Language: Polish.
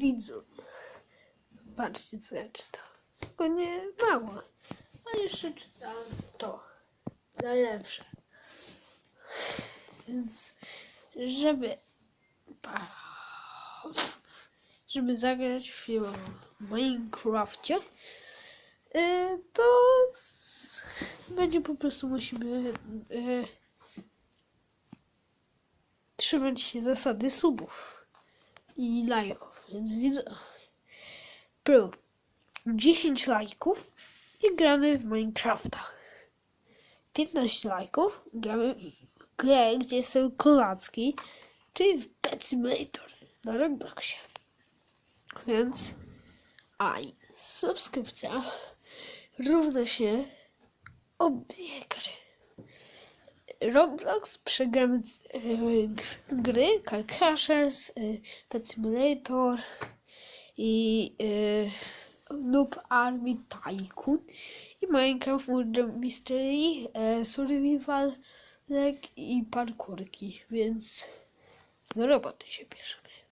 widzów. Patrzcie, co ja czytam. Tylko nie mało. A jeszcze czytam to. Najlepsze. Więc, żeby... Żeby zagrać w Minecrafcie, y, to będzie po prostu musimy y, trzymać się zasady subów i lajków. Więc widzę. Pro 10 lajków i gramy w Minecrafta. 15 lajków gramy w grę, gdzie są kolacki, czyli w Pet Simulator na Robloxie. Więc aj, subskrypcja równa się obie gry. Roblox, przegramy e, gry, Car Crashers, e, Pet Simulator i e, Noob Army Tycoon i Minecraft Murder Mystery, e, Survival Leg i parkurki, więc do roboty się bierzemy.